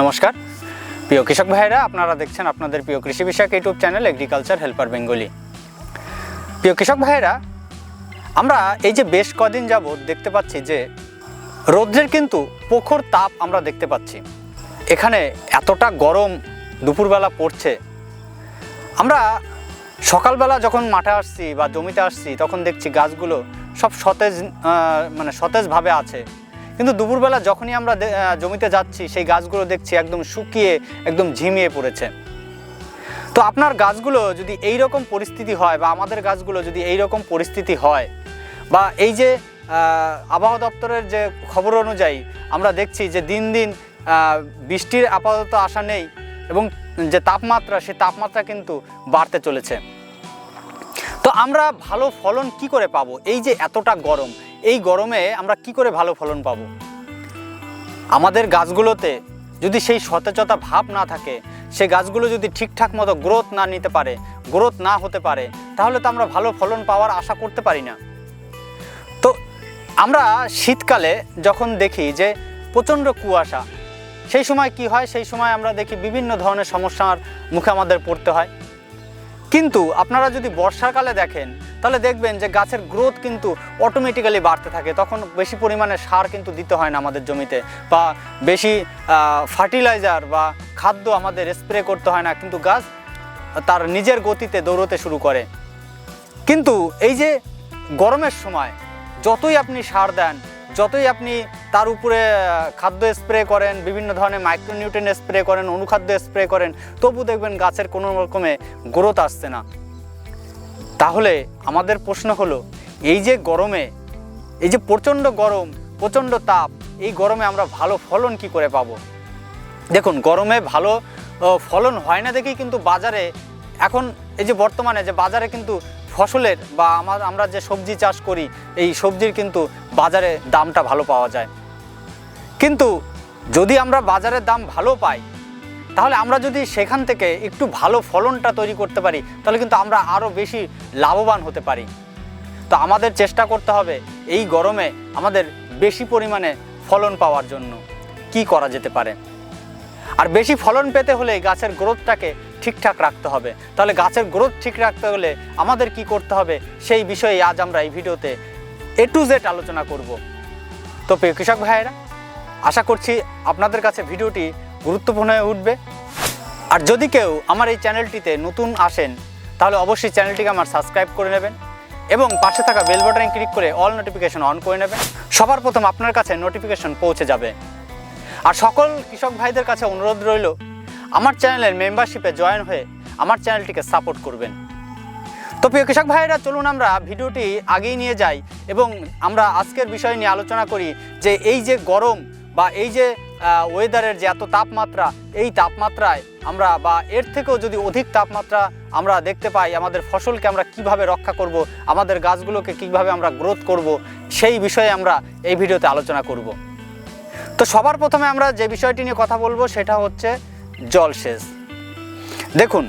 নমস্কার। প্রিয় কৃষক ভাইয়েরা, আপনারা দেখছেন আপনাদের প্রিয় কৃষি বিষয়ক YouTube channel agriculture helper Bengali প্রিয় কৃষক ভাইয়েরা, আমরা এই যে বেশ কদিন যাবৎ দেখতে পাচ্ছি যে রৌদ্রের কিন্তু প্রখর তাপ আমরা দেখতে পাচ্ছি। এখানে এতটা গরম দুপুরবেলা পড়ছে। আমরা সকালবেলা যখন মাঠে আসছি বা জমিতে আসছি, তখন দেখছি গাছগুলো সব সতেজ মানে সতেজভাবে আছে। কিন্তু দুপুরবেলা যখনই আমরা জমিতে যাচ্ছি, সেই গাছগুলো দেখছি একদম শুকিয়ে, একদম ঝিমিয়ে পড়েছে। তো আপনার গাছগুলো যদি এই রকম পরিস্থিতি হয় বা আমাদের গাছগুলো যদি এই রকম পরিস্থিতি হয় বা এই যে আবহাওয়া দপ্তরের যে খবর অনুযায়ী আমরা দেখছি যে দিন দিন বৃষ্টির আপাতত আশা নেই এবং যে তাপমাত্রা, সেই তাপমাত্রা কিন্তু বাড়তে চলেছে। তো আমরা ভালো ফলন কি করে পাবো? এই যে এতটা গরম এই গরমে আমরা কি করে ভালো ফলন পাবো? আমাদের গাছগুলোতে যদি সেই সতেজতা ভাব না থাকে, সে গাছগুলো যদি ঠিকঠাক মতো গ্রোথ না নিতে পারে গ্রোথ না হতে পারে, তাহলে তো আমরা ভালো ফলন পাওয়ার আশা করতে পারি না। তো আমরা শীতকালে যখন দেখি যে প্রচণ্ড কুয়াশা, সেই সময় কি হয়? সেই সময় আমরা দেখি বিভিন্ন ধরনের সমস্যার মুখে আমাদের পড়তে হয়। কিন্তু আপনারা যদি বর্ষাকালে দেখেন, তাহলে দেখবেন যে গাছের গ্রোথ কিন্তু অটোমেটিক্যালি বাড়তে থাকে। তখন বেশি পরিমাণে সার কিন্তু দিতে হয় না আমাদের জমিতে বা বেশি ফার্টিলাইজার বা খাদ্য আমাদের স্প্রে করতে হয় না, কিন্তু গাছ তার নিজের গতিতে দৌড়তে শুরু করে। কিন্তু এই যে গরমের সময়, যতই আপনি সার দেন, যতই আপনি তার উপরে খাদ্য স্প্রে করেন, বিভিন্ন ধরনের মাইক্রোনিউট্রেন স্প্রে করেন, অনুখাদ্য স্প্রে করেন, তবু দেখবেন গাছের কোনো রকমে গ্রোথ আসছে না। তাহলে আমাদের প্রশ্ন হলো, এই যে গরমে, এই যে প্রচণ্ড গরম, প্রচণ্ড তাপ, এই গরমে আমরা ভালো ফলন কি করে পাবো? দেখুন, গরমে ভালো ফলন হয় না দেখেই কিন্তু বাজারে, এখন এই যে বর্তমানে যে বাজারে কিন্তু ফসলের বা আমার আমরা যে সবজি চাষ করি, এই সবজির কিন্তু বাজারে দামটা ভালো পাওয়া যায়। কিন্তু যদি আমরা বাজারের দাম ভালো পাই, তাহলে আমরা যদি সেখান থেকে একটু ভালো ফলনটা তৈরি করতে পারি, তাহলে কিন্তু আমরা আরও বেশি লাভবান হতে পারি। তো আমাদের চেষ্টা করতে হবে এই গরমে আমাদের বেশি পরিমাণে ফলন পাওয়ার জন্য। কি করা যেতে পারে? আর বেশি ফলন পেতে হলে গাছের গ্রোথটাকে ঠিকঠাক রাখতে হবে। তাহলে গাছের গ্রোথ ঠিক রাখতে হলে আমাদের কি করতে হবে, সেই বিষয়ে আজ আমরা এই ভিডিওতে এ টু জেড আলোচনা করব। তো কৃষক ভাইয়েরা আশা করছি আপনাদের কাছে ভিডিওটি গুরুত্বপূর্ণ হয়ে উঠবে। আর যদি কেউ আমার এই চ্যানেলটিতে নতুন আসেন, তাহলে অবশ্যই চ্যানেলটিকে আমার সাবস্ক্রাইব করে নেবেন এবং পাশে থাকা বেল বাটনে ক্লিক করে অল নোটিফিকেশন অন করে নেবেন। সবার প্রথম আপনার কাছে নোটিফিকেশন পৌঁছে যাবে। আর সকল কৃষক ভাইদের কাছে অনুরোধ রইল, আমার চ্যানেলের মেম্বারশিপে জয়েন হয়ে আমার চ্যানেলটিকে সাপোর্ট করবেন। তো প্রিয় কৃষক ভাইয়েরা, চলুন আমরা ভিডিওটি আগেই নিয়ে যাই এবং আমরা আজকের বিষয় নিয়ে আলোচনা করি যে এই যে গরম বা এই যে ওয়েদারের যে এত তাপমাত্রা, এই তাপমাত্রায় আমরা বা এর থেকেও যদি অধিক তাপমাত্রা আমরা দেখতে পাই, আমাদের ফসলকে আমরা কীভাবে রক্ষা করব, আমাদের গাছগুলোকে কীভাবে আমরা গ্রোথ করব, সেই বিষয়ে আমরা এই ভিডিওতে আলোচনা করব। তো সবার প্রথমে আমরা যে বিষয়টি নিয়ে কথা বলব, সেটা হচ্ছে জলসেচ। দেখুন,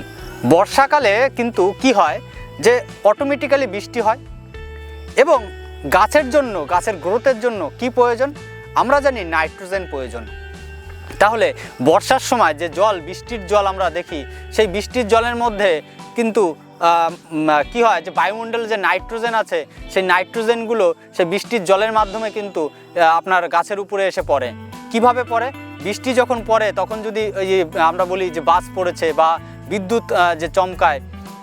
বর্ষাকালে কিন্তু কি হয় যে অটোমেটিক্যালি বৃষ্টি হয় এবং গাছের জন্য, গাছের গ্রোথের জন্য কি প্রয়োজন? আমরা জানি নাইট্রোজেন প্রয়োজন। তাহলে বর্ষার সময় যে জল, বৃষ্টির জল আমরা দেখি, সেই বৃষ্টির জলের মধ্যে কিন্তু কি হয় যে বায়ুমণ্ডলে যে নাইট্রোজেন আছে, সেই নাইট্রোজেনগুলো সেই বৃষ্টির জলের মাধ্যমে কিন্তু আপনার গাছের উপরে এসে পড়ে। কীভাবে পড়ে? বৃষ্টি যখন পড়ে, তখন যদি আমরা বলি যে বাস পড়েছে বা বিদ্যুৎ যে চমকায়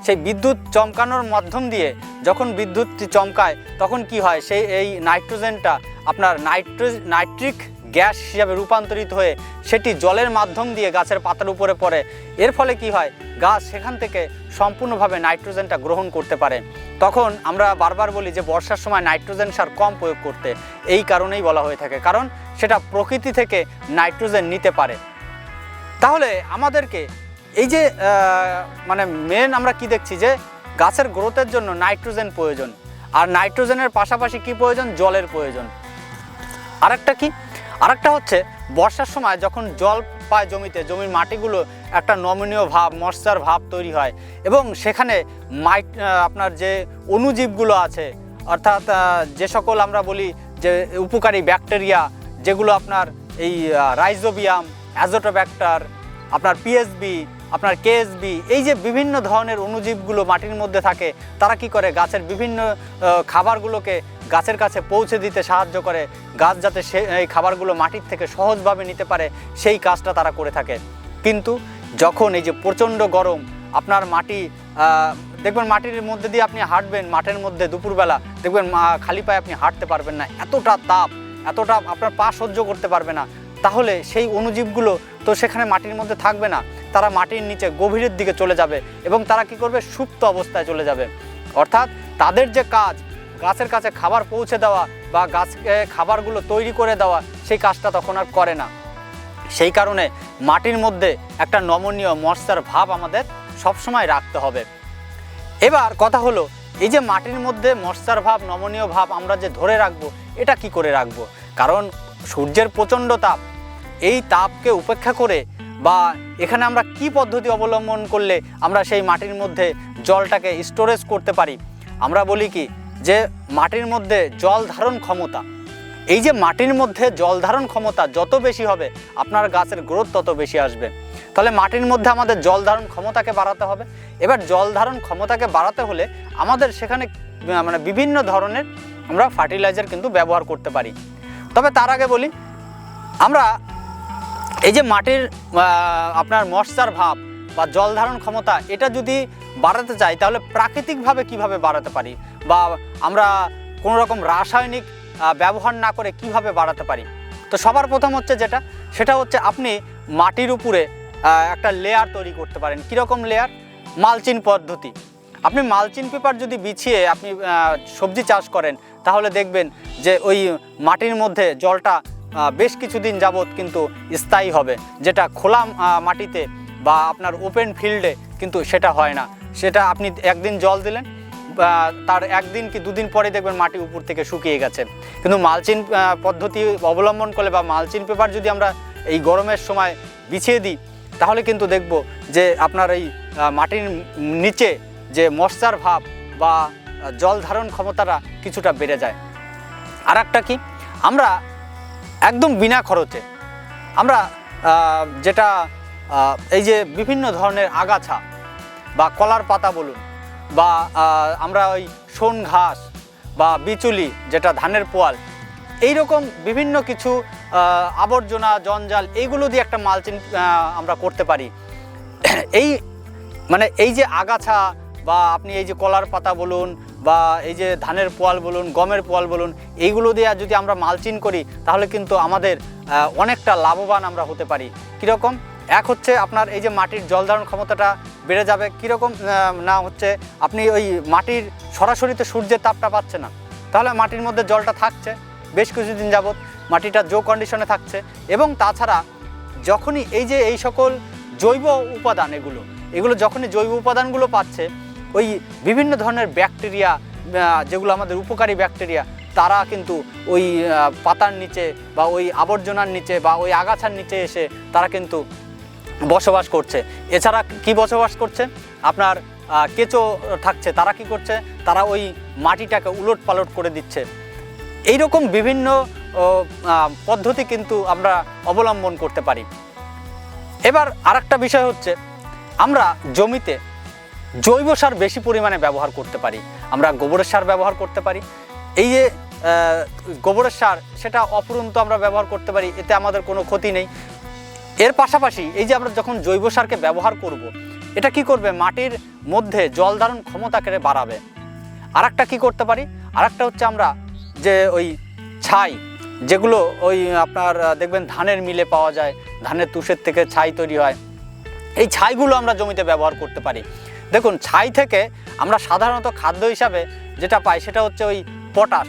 সেই বিদ্যুৎ চমকানোর মাধ্যম দিয়ে যখন বিদ্যুৎ চমকায়, তখন কি হয়? সেই এই নাইট্রোজেনটা আপনার নাইট্রো নাইট্রিক গ্যাস হিসাবে রূপান্তরিত হয়ে সেটি জলের মাধ্যম দিয়ে গাছের পাতার উপরে পড়ে। এর ফলে কি হয়? গাছ সেখান থেকে সম্পূর্ণভাবে নাইট্রোজেনটা গ্রহণ করতে পারে। তখন আমরা বারবার বলি যে বর্ষার সময় নাইট্রোজেন সার কম প্রয়োগ করতে। এই কারণেই বলা হয়ে থাকে। কারণ সেটা প্রকৃতি থেকে নাইট্রোজেন নিতে পারে। তাহলে আমাদেরকে এই যে মানে মেন আমরা কি দেখছি যে গাছের গ্রোথের জন্য নাইট্রোজেন প্রয়োজন। আর নাইট্রোজেনের পাশাপাশি কি প্রয়োজন? জলের প্রয়োজন। আরেকটা কি? আরেকটা হচ্ছে বর্ষার সময় যখন জল পায় জমিতে জমির মাটিগুলো একটা নমনীয় ভাব মশার ভাব তৈরি হয় এবং সেখানে আহ, আপনার যে অণুজীবগুলো আছে অর্থাৎ যে সকল আমরা বলি যে উপকারী ব্যাকটেরিয়া যেগুলো আপনার এই রাইজোবিয়াম অ্যাজোটোব্যাক্টার আপনার পিএসবি আপনার কেএসবি, এই যে বিভিন্ন ধরনের অনুজীবগুলো মাটির মধ্যে থাকে, তারা কি করে? গাছের বিভিন্ন খাবারগুলোকে গাছের কাছে পৌঁছে দিতে সাহায্য করে, গাছ যাতে সে, এই খাবারগুলো মাটির থেকে সহজভাবে নিতে পারে, সেই কাজটা তারা করে থাকে। কিন্তু যখন এই যে প্রচণ্ড গরম, আপনার মাটি দেখবেন মাটির মধ্যে দিয়ে আপনি হাঁটবেন, মাঠের মধ্যে দুপুরবেলা, দেখবেন খালি পায়ে আপনি হাঁটতে পারবেন না, এতটা তাপ, এতটা আপনার পা সহ্য করতে পারবে না। তাহলে সেই অনুজীবগুলো তো সেখানে মাটির মধ্যে থাকবে না। তারা মাটির নিচে গভীরের দিকে চলে যাবে এবং তারা কি করবে? সুপ্ত অবস্থায় চলে যাবে। অর্থাৎ তাদের যে কাজ, গাছের কাছে খাবার পৌঁছে দেওয়া বা গাছকে খাবারগুলো তৈরি করে দেওয়া, সেই কাজটা তখন আর করে না। সেই কারণে মাটির মধ্যে একটা নমনীয় মশার ভাব আমাদের সবসময় রাখতে হবে। এবার কথা হলো, এই যে মাটির মধ্যে মশার ভাব, নমনীয় ভাব আমরা যে ধরে রাখব, এটা কি করে রাখব? কারণ সূর্যের প্রচণ্ড তাপ, এই তাপকে উপেক্ষা করে বা এখানে আমরা কি পদ্ধতি অবলম্বন করলে আমরা সেই মাটির মধ্যে জলটাকে স্টোরেজ করতে পারি? আমরা বলি কি যে মাটির মধ্যে জল ধারণ ক্ষমতা। এই যে মাটির মধ্যে জল ধারণ ক্ষমতা যত বেশি হবে, আপনার গাছের গ্রোথ তত বেশি আসবে। তাহলে মাটির মধ্যে আমাদের জল ধারণ ক্ষমতাকে বাড়াতে হবে। এবার জল ধারণ ক্ষমতাকে বাড়াতে হলে আমাদের সেখানে মানে বিভিন্ন ধরনের আমরা ফার্টিলাইজার কিন্তু ব্যবহার করতে পারি। তবে তার আগে বলি, আমরা এই যে মাটির আপনার মশার ভাব বা জল ধারণ ক্ষমতা, এটা যদি বাড়াতে চাই, তাহলে প্রাকৃতিকভাবে কীভাবে বাড়াতে পারি? বা আমরা কোনো রকম রাসায়নিক ব্যবহার না করে কীভাবে বাড়াতে পারি? তো সবার প্রথম হচ্ছে যেটা, সেটা হচ্ছে আপনি মাটির উপরে একটা লেয়ার তৈরি করতে পারেন। কীরকম লেয়ার মালচিন পদ্ধতি। আপনি মালচিন পেপার যদি বিছিয়ে আপনি সবজি চাষ করেন, তাহলে দেখবেন যে ওই মাটির মধ্যে জলটা বেশ কিছুদিন যাবৎ কিন্তু স্থায়ী হবে। যেটা খোলা মাটিতে বা আপনার ওপেন ফিল্ডে কিন্তু সেটা হয় না। সেটা আপনি একদিন জল দিলেন তার একদিন কি দুদিন পরে দেখবেন মাটি উপর থেকে শুকিয়ে গেছে। কিন্তু মালচিন পদ্ধতি অবলম্বন করলে বা মালচিন পেপার যদি আমরা এই গরমের সময় বিছিয়ে দিই, তাহলে কিন্তু দেখব যে আপনার এই মাটির নিচে যে মশার ভাব বা জল ধারণ ক্ষমতাটা কিছুটা বেড়ে যায়। আর একটা কি? আমরা একদম বিনা খরচে। আমরা যেটা এই যে বিভিন্ন ধরনের আগাছা বা কলার পাতা বলুন বা আমরা ওই শোন ঘাস বা বিচুলি যেটা ধানের পোয়াল এই রকম বিভিন্ন কিছু আবর্জনা, জঞ্জাল এইগুলো দিয়ে একটা মালচিন আমরা করতে পারি। এই মানে এই যে আগাছা বা আপনি এই যে কলার পাতা বলুন বা এই যে ধানের পোয়াল বলুন, গমের পোয়াল বলুন, এইগুলো দিয়ে যদি আমরা মালচিন করি, তাহলে কিন্তু আমাদের অনেকটা লাভবান আমরা হতে পারি। কীরকম? এক হচ্ছে আপনার এই যে মাটির জল ধারণ ক্ষমতাটা বেড়ে যাবে। কীরকম না হচ্ছে আপনি ওই মাটির সরাসরি তো সূর্যের তাপটা পাচ্ছে না। তাহলে মাটির মধ্যে জলটা থাকছে, বেশ কিছুদিন যাবৎ মাটিটা জো কন্ডিশনে থাকছে। এবং তাছাড়া যখনই এই যে এই সকল জৈব উপাদান এগুলো এগুলো যখনই জৈব উপাদানগুলো পাচ্ছে ওই বিভিন্ন ধরনের ব্যাকটেরিয়া যেগুলো আমাদের উপকারী ব্যাকটেরিয়া, তারা কিন্তু ওই পাতার নিচে বা ওই আবর্জনার নিচে বা ওই আগাছার নিচে এসে তারা কিন্তু বসবাস করছে। এছাড়া কি বসবাস করছে? আপনার কেঁচো থাকছে, তারা কি করছে? তারা ওই মাটিটাকে উলট পালট করে দিচ্ছে। এইরকম বিভিন্ন পদ্ধতি কিন্তু আমরা অবলম্বন করতে পারি। এবার আরেকটা বিষয় হচ্ছে, আমরা জমিতে জৈব সার বেশি পরিমাণে ব্যবহার করতে পারি। আমরা গোবরের সার ব্যবহার করতে পারি। এই যে গোবরের সার, সেটা অপুরন্ত আমরা ব্যবহার করতে পারি, এতে আমাদের কোনো ক্ষতি নেই। এর পাশাপাশি এই যে আমরা যখন জৈব সারকে ব্যবহার করব। এটা কি করবে? মাটির মধ্যে জল ধারণ ক্ষমতাকে বাড়াবে। আর একটা কী করতে পারি? আর একটা হচ্ছে আমরা যে ওই ছাই, যেগুলো ওই আপনার দেখবেন ধানের মিলে পাওয়া যায়, ধানের তুষের থেকে ছাই তৈরি হয়। এই ছাইগুলো আমরা জমিতে ব্যবহার করতে পারি। দেখুন, ছাই থেকে আমরা সাধারণত খাদ্য হিসাবে যেটা পাই সেটা হচ্ছে ওই পটাশ।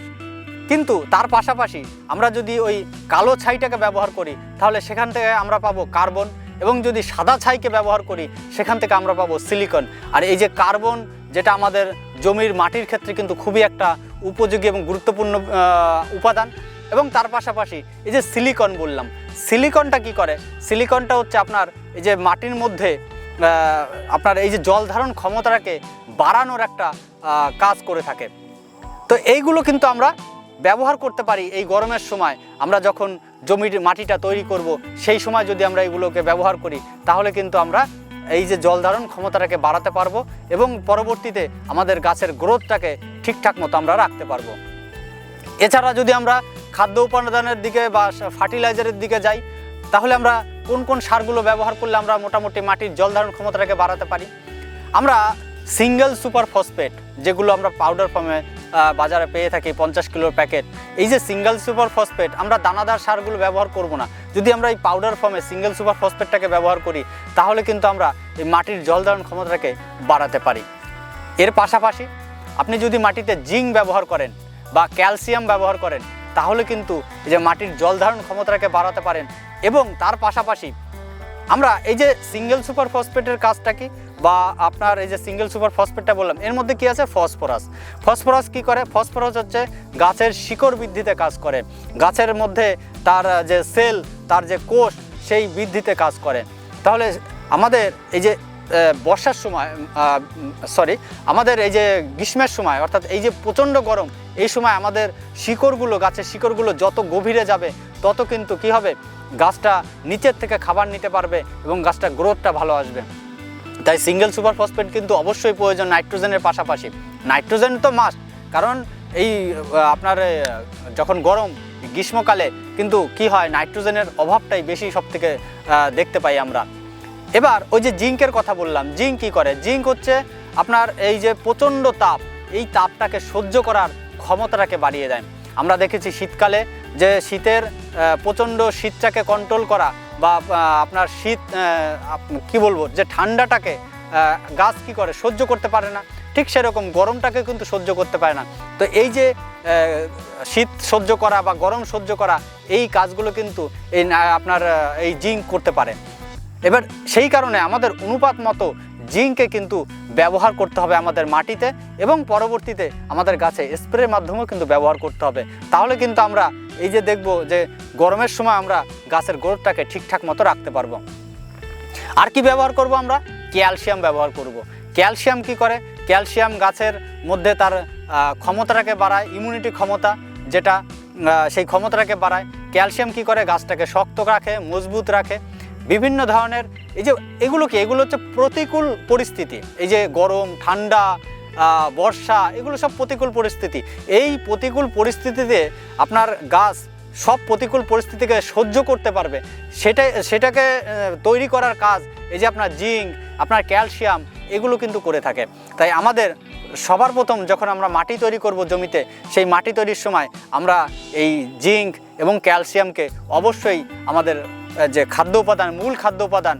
কিন্তু তার পাশাপাশি আমরা যদি ওই কালো ছাইটাকে ব্যবহার করি, তাহলে সেখান থেকে আমরা পাবো কার্বন এবং যদি সাদা ছাইকে ব্যবহার করি, সেখান থেকে আমরা পাবো সিলিকন। আর এই যে কার্বন, যেটা আমাদের জমির মাটির ক্ষেত্রে কিন্তু খুবই একটা উপযোগী এবং গুরুত্বপূর্ণ উপাদান। এবং তার পাশাপাশি এই যে সিলিকন বললাম, সিলিকনটা কি করে? সিলিকনটা হচ্ছে আপনার এই যে মাটির মধ্যে আপনার এই যে জল ধারণ ক্ষমতাটাকে বাড়ানোর একটা কাজ করে থাকে। তো এইগুলো কিন্তু আমরা ব্যবহার করতে পারি এই গরমের সময়। আমরা যখন জমির মাটিটা তৈরি করব, সেই সময় যদি আমরা এগুলোকে ব্যবহার করি, তাহলে কিন্তু আমরা এই যে জল ধারণ ক্ষমতাটাকে বাড়াতে পারব এবং পরবর্তীতে আমাদের গাছের গ্রোথটাকে ঠিকঠাক মতো আমরা রাখতে পারব। এছাড়া যদি আমরা খাদ্য উপাদানের দিকে বা ফার্টিলাইজারের দিকে যাই, তাহলে আমরা কোন কোন সারগুলো ব্যবহার করলে আমরা মোটামুটি মাটির জল ধারণ ক্ষমতাটাকে বাড়াতে পারি? আমরা সিঙ্গেল সুপার ফসফেট যেগুলো আমরা পাউডার ফর্মে বাজারে পেয়ে থাকি, পঞ্চাশ কিলোর প্যাকেট এই যে সিঙ্গেল সুপার ফসফেট আমরা দানাদার সারগুলো ব্যবহার করব না। যদি আমরা এই পাউডার ফর্মে সিঙ্গেল সুপার ফসফেটটাকে ব্যবহার করি, তাহলে কিন্তু আমরা এই মাটির জল ধারণ ক্ষমতাটাকে বাড়াতে পারি। এর পাশাপাশি আপনি যদি মাটিতে জিঙ্ক ব্যবহার করেন বা ক্যালসিয়াম ব্যবহার করেন তাহলে কিন্তু যে মাটির জল ধারণ ক্ষমতাটাকে বাড়াতে পারেন। এবং তার পাশাপাশি আমরা এই যে সিঙ্গেল সুপার ফসফেটের কাজটা কি? বা আপনার এই যে সিঙ্গেল সুপার ফসফেটটা বললাম, এর মধ্যে কি আছে? ফসফরাস ফসফরাস কি করে? ফসফরাস হচ্ছে গাছের শিকড় বৃদ্ধিতে কাজ করে। গাছের মধ্যে তার যে সেল তার যে কোষ, সেই বৃদ্ধিতে কাজ করে। তাহলে আমাদের এই যে বর্ষার সময় সরি আমাদের এই যে গ্রীষ্মের সময়, অর্থাৎ এই যে প্রচণ্ড গরম এই সময় আমাদের শিকড়গুলো, গাছের শিকড়গুলো যত গভীরে যাবে, তত কিন্তু কি হবে? গাছটা নিচের থেকে খাবার নিতে পারবে এবং গাছটা গ্রোথটা ভালো আসবে। তাই সিঙ্গেল সুপার ফসফেট কিন্তু অবশ্যই প্রয়োজন নাইট্রোজেনের পাশাপাশি। নাইট্রোজেন তো মাস্ট কারণ এই আপনার যখন গরম, গ্রীষ্মকালে কিন্তু কি হয়? নাইট্রোজেনের অভাবটাই বেশি সব থেকে দেখতে পাই আমরা। এবার ওই যে জিঙ্কের কথা বললাম জিঙ্ক কি করে? জিঙ্ক হচ্ছে আপনার এই যে প্রচণ্ড তাপ, এই তাপটাকে সহ্য করার ক্ষমতাটাকে বাড়িয়ে দেয়। আমরা দেখেছি শীতকালে যে শীতের প্রচণ্ড শীতটাকে কন্ট্রোল করা বা আপনার শীত কি বলব, যে ঠান্ডাটাকে গাছ কি করে সহ্য করতে পারে না, ঠিক সেরকম গরমটাকে কিন্তু সহ্য করতে পারে না। তো এই যে শীত সহ্য করা বা গরম সহ্য করা, এই কাজগুলো কিন্তু এই আপনার এই জিঙ্ক করতে পারে। এবার সেই কারণে আমাদের অনুপাত মতো জিঙ্ককে কিন্তু ব্যবহার করতে হবে আমাদের মাটিতে এবং পরবর্তীতে আমাদের গাছে স্প্রের মাধ্যমেও কিন্তু ব্যবহার করতে হবে। তাহলে কিন্তু আমরা এই যে দেখব যে গরমের সময় আমরা গাছের গ্রোথটাকে ঠিকঠাক মতো রাখতে পারব। আর কি ব্যবহার করব আমরা? ক্যালসিয়াম ব্যবহার করব। ক্যালসিয়াম কি করে? ক্যালসিয়াম গাছের মধ্যে তার ক্ষমতাটাকে বাড়ায় ইমিউনিটি ক্ষমতা যেটা সেই ক্ষমতাটাকে বাড়ায়। ক্যালসিয়াম কি করে? গাছটাকে শক্ত রাখে, মজবুত রাখে। বিভিন্ন ধরনের, এই যে এগুলো কি? এগুলো হচ্ছে প্রতিকূল পরিস্থিতি। এই যে গরম, ঠান্ডা বর্ষা, এগুলো সব প্রতিকূল পরিস্থিতি। এই প্রতিকূল পরিস্থিতিতে আপনার গাছ সব প্রতিকূল পরিস্থিতিকে সহ্য করতে পারবে। সেটা সেটাকে তৈরি করার কাজ, এই যে আপনার জিঙ্ক, আপনার ক্যালসিয়াম, এগুলো কিন্তু করে থাকে। তাই আমাদের সবার প্রথম যখন আমরা মাটি তৈরি করব জমিতে, সেই মাটি তৈরির সময় আমরা এই জিঙ্ক এবং ক্যালসিয়ামকে অবশ্যই আমাদের যে খাদ্য উপাদান, মূল খাদ্য উপাদান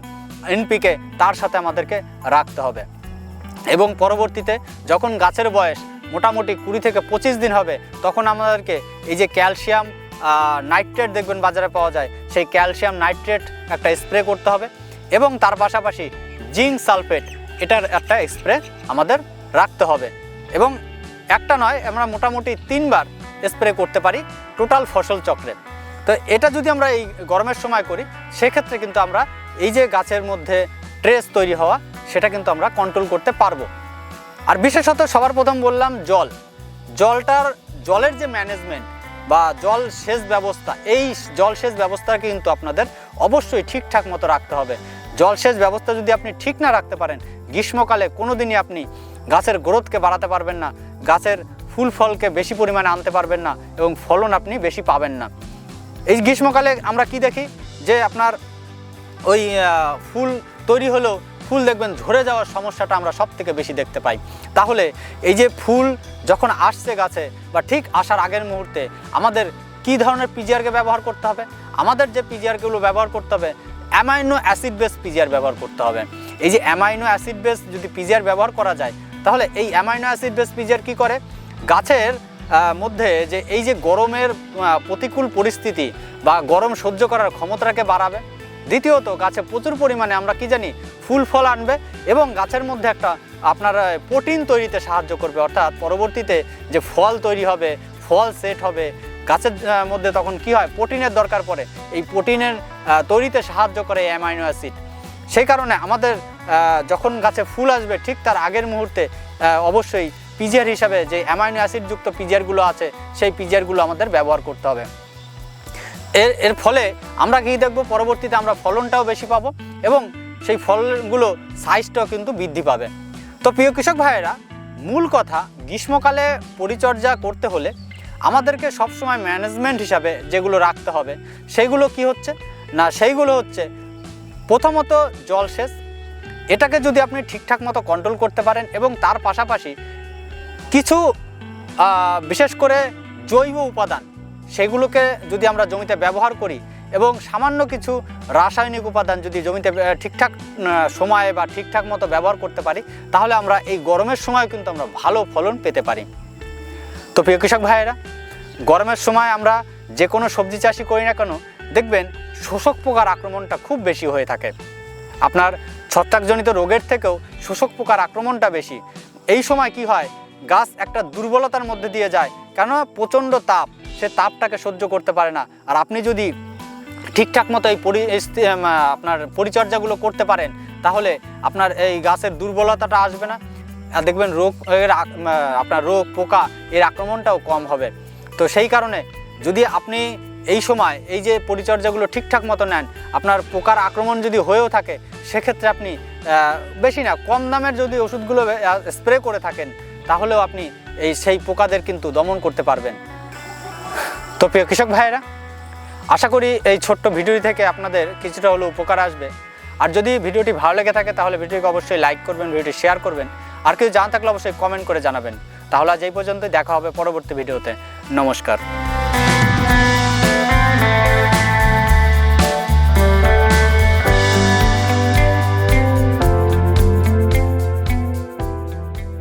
এনপিকে, তার সাথে আমাদেরকে রাখতে হবে। এবং পরবর্তীতে যখন গাছের বয়স মোটামুটি কুড়ি থেকে পঁচিশ দিন হবে, তখন আমাদেরকে এই যে ক্যালসিয়াম নাইট্রেট দেখবেন বাজারে পাওয়া যায়, সেই ক্যালসিয়াম নাইট্রেট একটা স্প্রে করতে হবে এবং তার পাশাপাশি জিঙ্ক সালফেট, এটার একটা স্প্রে আমাদের রাখতে হবে। এবং একটা নয়, আমরা মোটামুটি তিনবার স্প্রে করতে পারি টোটাল ফসল চক্রে। তো এটা যদি আমরা এই গরমের সময় করি, সেক্ষেত্রে কিন্তু আমরা এই যে গাছের মধ্যে ট্রেস তৈরি হওয়া, সেটা কিন্তু আমরা কন্ট্রোল করতে পারব। আর বিশেষত সবার প্রথম বললাম জল। জলটার, জলের যে ম্যানেজমেন্ট বা জল সেচ ব্যবস্থা, এই জল সেচ ব্যবস্থাকে কিন্তু আপনাদের অবশ্যই ঠিকঠাক মতো রাখতে হবে। জল সেচ ব্যবস্থা যদি আপনি ঠিক না রাখতে পারেন, গ্রীষ্মকালে কোনো দিনই আপনি গাছের গ্রোথকে বাড়াতে পারবেন না, গাছের ফুল ফলকে বেশি পরিমাণে আনতে পারবেন না এবং ফলন আপনি বেশি পাবেন না। এই গ্রীষ্মকালে আমরা কি দেখি? যে আপনার ওই ফুল তৈরি হলেও ফুল দেখবেন ঝরে যাওয়ার সমস্যাটা আমরা সব থেকে বেশি দেখতে পাই। তাহলে এই যে ফুল যখন আসছে গাছে বা ঠিক আসার আগের মুহূর্তে আমাদের কি ধরনের পিজিআরকে ব্যবহার করতে হবে? আমাদের যে পিজিআরগুলো ব্যবহার করতে হবে অ্যামাইনো অ্যাসিড বেস পিজিআর ব্যবহার করতে হবে। এই যে অ্যামাইনো অ্যাসিড বেস যদি পিজিআর ব্যবহার করা যায়, তাহলে এই অ্যামাইনো অ্যাসিড বেস পিজিআর কী করে? গাছের মধ্যে যে এই যে গরমের প্রতিকূল পরিস্থিতি বা গরম সহ্য করার ক্ষমতাটাকে বাড়াবে। দ্বিতীয়ত, গাছে প্রচুর পরিমাণে আমরা কি জানি, ফুল ফল আনবে এবং গাছের মধ্যে একটা আপনার প্রোটিন তৈরিতে সাহায্য করবে। অর্থাৎ পরবর্তীতে যে ফল তৈরি হবে, ফল সেট হবে, গাছের মধ্যে তখন কি হয়, প্রোটিনের দরকার পড়ে। এই প্রোটিনের তৈরিতে সাহায্য করে অ্যামাইনো অ্যাসিড। সেই কারণে আমাদের যখন গাছে ফুল আসবে, ঠিক তার আগের মুহূর্তে অবশ্যই পিজিআর হিসাবে যে অ্যামাইনো অ্যাসিডযুক্ত পিজিআরগুলো আছে, সেই পিজিআরগুলো আমাদের ব্যবহার করতে হবে। এর এর ফলে আমরা কী দেখব, পরবর্তীতে আমরা ফলনটাও বেশি পাবো এবং সেই ফলগুলো সাইজটাও কিন্তু বৃদ্ধি পাবে। তো প্রিয় কৃষক ভাইয়েরা, মূল কথা, গ্রীষ্মকালে পরিচর্যা করতে হলে আমাদেরকে সবসময় ম্যানেজমেন্ট হিসাবে যেগুলো রাখতে হবে, সেইগুলো কি হচ্ছে? না, সেইগুলো হচ্ছে প্রথমত জলসেচ এটাকে যদি আপনি ঠিকঠাক মতো কন্ট্রোল করতে পারেন এবং তার পাশাপাশি কিছু বিশেষ করে জৈব উপাদান, সেগুলোকে যদি আমরা জমিতে ব্যবহার করি এবং সামান্য কিছু রাসায়নিক উপাদান যদি জমিতে ঠিকঠাক সময়ে বা ঠিকঠাক মতো ব্যবহার করতে পারি, তাহলে আমরা এই গরমের সময় কিন্তু আমরা ভালো ফলন পেতে পারি। তো প্রিয় কৃষক ভাইয়েরা, গরমের সময় আমরা যে কোনো সবজি চাষই করি না কেন, দেখবেন শোষক পোকার আক্রমণটা খুব বেশি হয়ে থাকে। আপনার ছত্রাকজনিত রোগের থেকেও শোষক পোকার আক্রমণটা বেশি। এই সময় কি হয়? গাছ একটা দুর্বলতার মধ্যে দিয়ে যায়। কেন প্রচণ্ড তাপ, সে তাপটাকে সহ্য করতে পারে না। আর আপনি যদি ঠিকঠাক মতো এই পরি আপনার পরিচর্যাগুলো করতে পারেন, তাহলে আপনার এই গাছের দুর্বলতাটা আসবে না। আর দেখবেন রোগ এর আপনার রোগ, পোকা এর আক্রমণটাও কম হবে। তো সেই কারণে যদি আপনি এই সময় এই যে পরিচর্যাগুলো ঠিকঠাক মতো নেন, আপনার পোকার আক্রমণ যদি হয়েও থাকে, সেক্ষেত্রে আপনি বেশি না, কম দামের যদি ওষুধগুলো স্প্রে করে থাকেন তাহলেও আপনি এই সেই পোকাদের কিন্তু দমন করতে পারবেন। তো প্রিয় কৃষক ভাইয়েরা, আশা করি এই ছোট্ট ভিডিওটি থেকে আপনাদের কিছুটা হলেও উপকার আসবে। আর যদি ভিডিওটি ভালো লেগে থাকে, তাহলে ভিডিওকে অবশ্যই লাইক করবেন, ভিডিওটি শেয়ার করবেন। আর কিছু জানা থাকলে অবশ্যই কমেন্ট করে জানাবেন। তাহলে আজ এই পর্যন্তই, দেখা হবে পরবর্তী ভিডিওতে। নমস্কার।